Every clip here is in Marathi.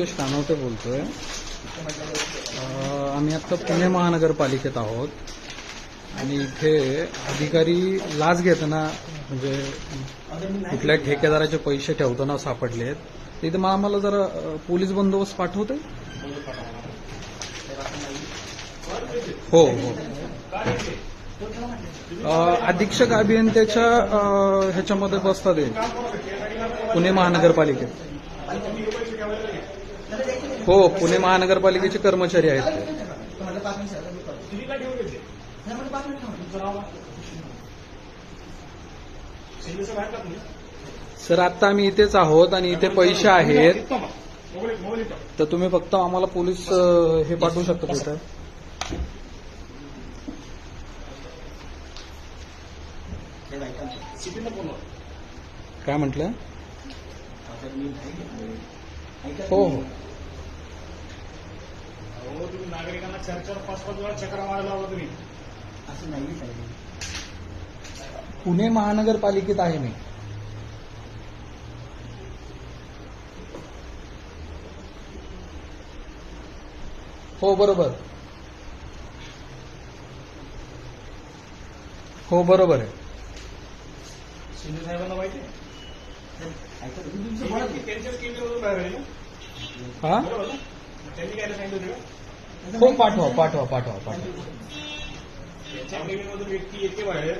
मुकेश कानवते बोलतोय. आम्ही आता पुणे महानगरपालिकेत आहोत. आणि इथे अधिकारी लाच घेताना म्हणजे कुठल्या ठेकेदाराचे पैसे ठेवताना सापडलेत. तिथे मग आम्हाला जरा पोलीस बंदोबस्त पाठवते हो हो. अधीक्षक अभियंत्याच्या ह्याच्यामध्ये बसतात पुणे महानगरपालिकेत. हो पुणे महानगरपालिकेचे कर्मचारी आहेत ते. सर आता आम्ही इथेच आहोत आणि इथे पैसे आहेत. तर तुम्ही फक्त आम्हाला पोलीस अं, हे पाठवू शकता तिथं? काय म्हटलं? हो. हो तुम्ही नागरिकांना चार चार पाच पाच वेळा चक्रा मारायला लावला तुम्ही. असं नाही साहेब. पुणे महानगरपालिकेत आहे मी. हो बरोबर. हो बरोबर आहे. शिंदे साहेबांना माहिती आहे? हा हो पाठवा पाठवा पाठवा पाठवा त्यांच्या केंद्रामधून व्यक्ती येते बाहेर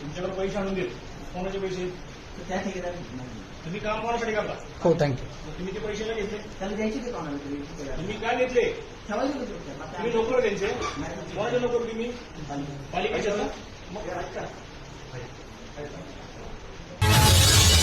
तुमच्याकडे पैसे आणून देत कोणाचे पैसे तर त्या ठेकेदाराने नाही. तुम्ही काम कोणासाठी करता हो थँक्यू मग तुम्ही ते पैसे का घेतले त्याला द्यायचे ते कोणाला. तुम्ही काय घेतले तुम्ही नोकर त्यांचे नाही. कोणाचे नोकर तुम्ही चालेल. पालिकेचे ना? मग.